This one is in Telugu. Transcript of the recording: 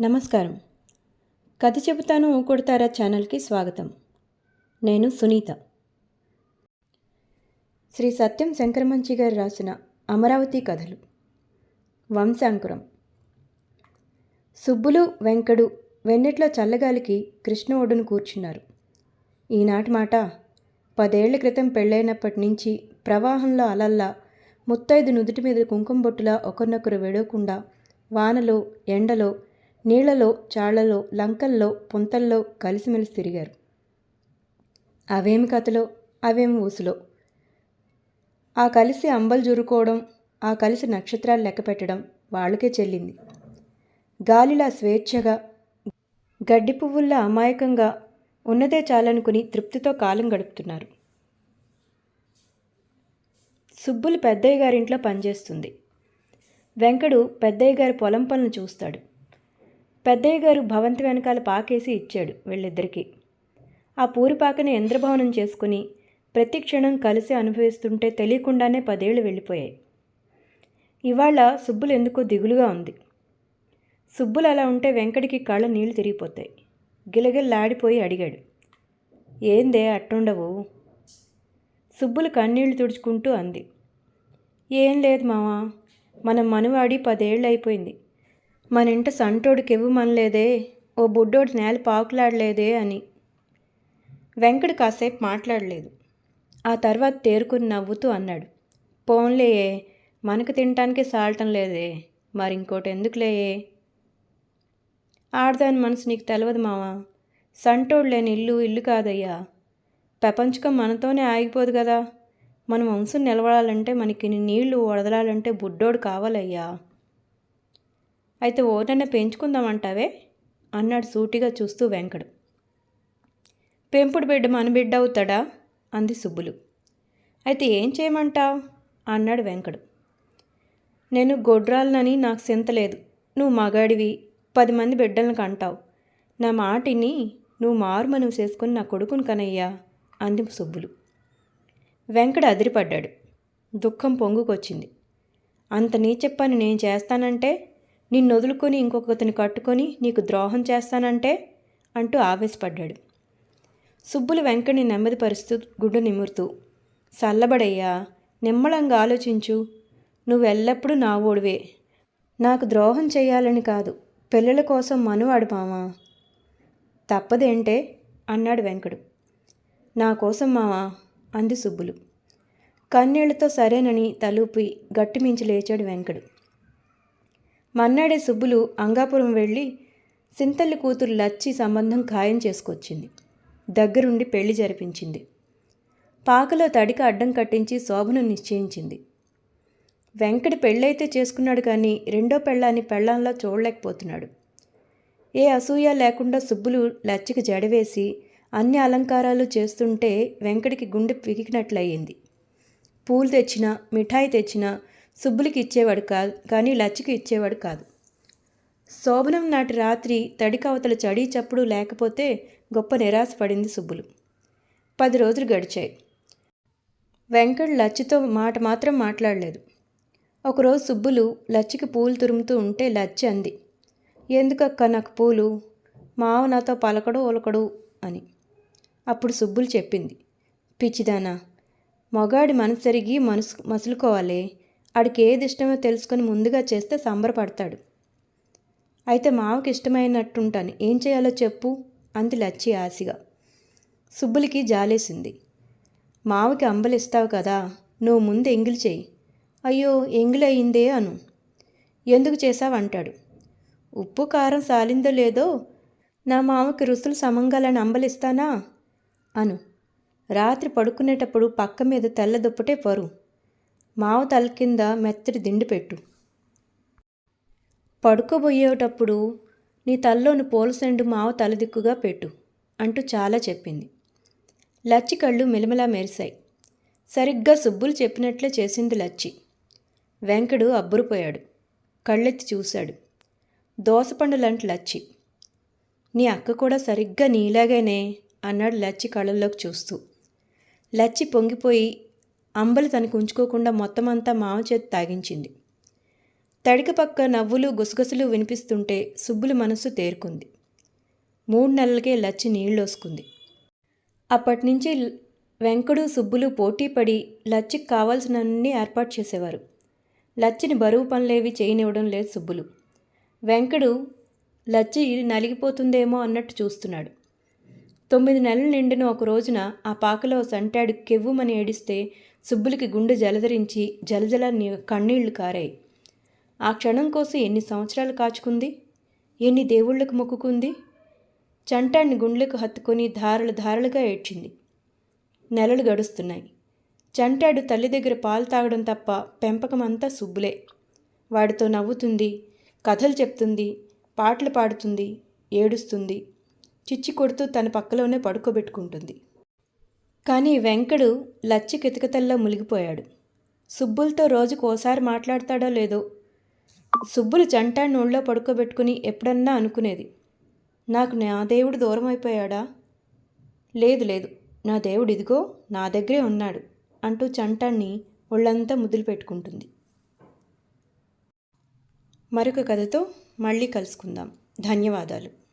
నమస్కారం. కథ చెబుతాను కొడతారా ఛానల్కి స్వాగతం. నేను సునీత. శ్రీ సత్యం శంకరమంచి గారు రాసిన అమరావతి కథలు. వంశాంకురం. సుబ్బులు వెంకడు వెన్నెట్లో చల్లగాలికి కృష్ణ ఒడ్డును కూర్చున్నారు. ఈనాటి మాట పదేళ్ళ క్రితం పెళ్ళైనప్పటి నుంచి ప్రవాహంలో అలల్లా ముత్తైదు నుదుటి మీద కుంకుమ బొట్టులా ఒకరినొకరు వెడవకుండా వానలో ఎండలో నీళ్ళలో చాళ్ళలో లంకల్లో పుంతల్లో కలిసిమెలిసి తిరిగారు. అవేమి కథలో అవేమి ఊసులో? ఆ కలిసి అంబలు జురుకోవడం ఆ కలిసి నక్షత్రాలు లెక్క పెట్టడం వాళ్ళకే చెల్లింది. గాలిలా స్వేచ్ఛగా గడ్డి పువ్వుల్లా అమాయకంగా ఉన్నదే చాలనుకుని తృప్తితో కాలం గడుపుతున్నారు. సుబ్బులు పెద్దయ్య గారింట్లో పనిచేస్తుంది. వెంకడు పెద్దయ్య గారి పొలం పనులు చూస్తాడు. పెద్దయ్య గారు భవంతి వెనకాల పాకేసి ఇచ్చాడు వీళ్ళిద్దరికీ. ఆ పూరిపాకని ఇంద్రభవనం చేసుకుని ప్రతి క్షణం కలిసి అనుభవిస్తుంటే తెలియకుండానే పదేళ్ళు వెళ్ళిపోయాయి. ఇవాళ సుబ్బులు ఎందుకో దిగులుగా ఉంది. సుబ్బులు అలా ఉంటే వెంకటికి కళ్ళ నీళ్ళు తిరిగిపోతాయి. గిలగిల్లాడిపోయి అడిగాడు. ఏందే అట్టుండవు? సుబ్బులు కన్నీళ్ళు తుడుచుకుంటూ అంది. ఏం లేదు మావా మన మనవాడి పదేళ్ళు అయిపోయింది మన ఇంట సంటోడికి ఇవ్వమనలేదే ఓ బుడ్డోడి నేల పాకులాడలేదే అని. వెంకడు కాసేపు మాట్లాడలేదు. ఆ తర్వాత తేరుకుని నవ్వుతూ అన్నాడు. పోన్లే మనకు తినటానికి సాలటం లేదే మరి ఇంకోటి ఎందుకులేయే ఆడదాని మనసు నీకు తెలియదు మావా సంటోడు లేని ఇల్లు ఇల్లు కాదయ్యా. ప్రపంచకం మనతోనే ఆగిపోదు కదా మన వంశం నిలబడాలంటే మనకి నీళ్ళు వదలాలంటే బుడ్డోడు కావాలయ్యా. అయితే ఓటన్న పెంచుకుందామంటావే? అన్నాడు సూటిగా చూస్తూ వెంకడు. పెంపుడు బిడ్డ మన బిడ్డ అవుతాడా? అంది సుబ్బులు. అయితే ఏం చేయమంటావు? అన్నాడు వెంకడు. నేను గొడ్రాలనని నాకు సింతలేదు నువ్వు మగాడివి పది మంది బిడ్డలను కంటావు. నా మాటిని నువ్వు మారుమనువు చేసుకుని నా కొడుకుని కనయ్యా అంది సుబ్బులు. వెంకడు అదిరిపడ్డాడు. దుఃఖం పొంగుకొచ్చింది. అంత నీ చెప్పని నేను చేస్తానంటే నిన్ను వదులుకొని ఇంకొకతని కట్టుకొని నీకు ద్రోహం చేస్తానంటే అంటూ ఆవేశపడ్డాడు. సుబ్బులు వెంకని నెమ్మదిపరుస్తూ గుడ్డు నిమురుతూ చల్లబడయ్యా నిమ్మళంగా ఆలోచించు. నువ్వెల్లప్పుడూ నా ఓడివే. నాకు ద్రోహం చేయాలని కాదు. పిల్లల కోసం మనువాడు మామా. తప్పదేంటే అన్నాడు వెంకడు. నా కోసం మావా అంది సుబ్బులు. కన్నీళ్ళతో సరేనని తలూపి గట్టిమించి లేచాడు వెంకడు. మన్నాడే సుబ్బులు అంగాపురం వెళ్ళి సింతల్లి కూతురు లచ్చి సంబంధం ఖాయం చేసుకొచ్చింది. దగ్గరుండి పెళ్ళి జరిపించింది. పాకలో తడిక అడ్డం కట్టించి శోభను నిశ్చయించింది. వెంకటి పెళ్ళైతే చేసుకున్నాడు కానీ రెండో పెళ్ళాన్ని పెళ్ళంలా చూడలేకపోతున్నాడు. ఏ అసూయ లేకుండా సుబ్బులు లచ్చికి జడవేసి అన్ని అలంకారాలు చేస్తుంటే వెంకటికి గుండె పిగికినట్లయింది. పూలు తెచ్చినా మిఠాయి తెచ్చినా సుబ్బులకి ఇచ్చేవాడు కాదు కానీ లచ్చికి ఇచ్చేవాడు కాదు. శోభనం నాటి రాత్రి తడికవతల చడి చప్పుడు లేకపోతే గొప్ప నిరాశపడింది సుబ్బులు. పది రోజులు గడిచాయి. వెంకట్ లచ్చితో మాట మాత్రం మాట్లాడలేదు. ఒకరోజు సుబ్బులు లచ్చికి పూలు తురుముతూ ఉంటే లచ్చి అంది ఎందుకక్క నాకు పూలు? మావ నాతో పలకడు ఒలకడు అని. అప్పుడు సుబ్బులు చెప్పింది పిచ్చిదానా మగాడి మనసరిగి మనసు మసులుకోవాలి. ఆడికి ఏది ఇష్టమో తెలుసుకొని ముందుగా చేస్తే సంబరపడతాడు. అయితే మావకి ఇష్టమైనట్టుంటాను. ఏం చేయాలో చెప్పు అంది లచ్చి ఆశగా. సుబ్బులకి జాలేసింది. మావకి అంబలిస్తావు కదా నువ్వు ముందు ఎంగిలి చేయి. అయ్యో ఎంగిలి అయిందే అను. ఎందుకు చేసావంటాడు ఉప్పు కారం సాలిందో లేదో నా మామకి రుసులు సమంగాలని అంబలిస్తానా అను. రాత్రి పడుకునేటప్పుడు పక్క మీద తెల్ల దుప్పటే పరు. మావ తల కింద మెత్తటి దిండు పెట్టు. పడుకోబోయేటప్పుడు నీ తల్లోని పోలసెండు మావ తలదిక్కుగా పెట్టు అంటూ చాలా చెప్పింది. లచ్చి కళ్ళు మిలమిలా మెరిశాయి. సరిగ్గా సుబ్బులు చెప్పినట్లే చేసింది లచ్చి. వెంకడు అబ్బురిపోయాడు. కళ్ళెత్తి చూశాడు. దోసపండు లాంటి లచ్చి. నీ అక్క కూడా సరిగ్గా నీలాగేనే అన్నాడు లచ్చి కళ్ళల్లోకి చూస్తూ. లచ్చి పొంగిపోయి అంబలి తనకు ఉంచుకోకుండా మొత్తం అంతా మామ చేతి తాగించింది. తడిక పక్క నవ్వులు గుసగుసలు వినిపిస్తుంటే సుబ్బుల మనసు తేరుకుంది. మూడు నెలలకే లచ్చి నీళ్ళొసుకుంది అప్పటినుంచి వెంకడు సుబ్బులు పోటీపడి లచ్చికి కావాల్సినన్ని ఏర్పాటు చేసేవారు. లచ్చిని బరువు పనులేవి చేయనివ్వడం లేదు సుబ్బులు. వెంకడు లచ్చి నలిగిపోతుందేమో అన్నట్టు చూస్తున్నాడు. తొమ్మిది నెలలు నిండిన ఒక రోజున ఆ పాకలో సంటాడు కెవ్వుమని ఏడిస్తే సుబ్బులకి గుండె జలధరించి జలజల నీ- కన్నీళ్ళు కారాయి. ఆ క్షణం కోసం ఎన్ని సంవత్సరాలు కాచుకుంది? ఎన్ని దేవుళ్ళకు మొక్కుకుంది? చంటాన్ని గుండెలకు హత్తుకొని ధారలు ధారలుగా ఏడ్చింది. నెలలు గడుస్తున్నాయి. చంటాడు తల్లి దగ్గర పాలు తాగడం తప్ప పెంపకం అంతా సుబ్బులే. వాడితో నవ్వుతుంది కథలు చెప్తుంది పాటలు పాడుతుంది ఏడుస్తుంది. చిచ్చి కొడుతూ తన పక్కలోనే పడుకోబెట్టుకుంటుంది. కానీ వెంకడు లచ్చి కితకితల్లో మునిగిపోయాడు. సుబ్బులతో రోజుకు ఓసారి మాట్లాడతాడో లేదో సుబ్బులు జంటాన్ని ఒళ్ళో పడుకోబెట్టుకుని ఎప్పుడన్నా అనుకునేది. నాకు నా దేవుడు దూరం అయిపోయాడా లేదు లేదు. నా దేవుడు ఇదిగో నా దగ్గరే ఉన్నాడు అంటూ చంటాన్ని ఒళ్ళంతా ముద్దులు పెట్టుకుంటుంది. మరొక కథతో మళ్ళీ కలుసుకుందాం. ధన్యవాదాలు.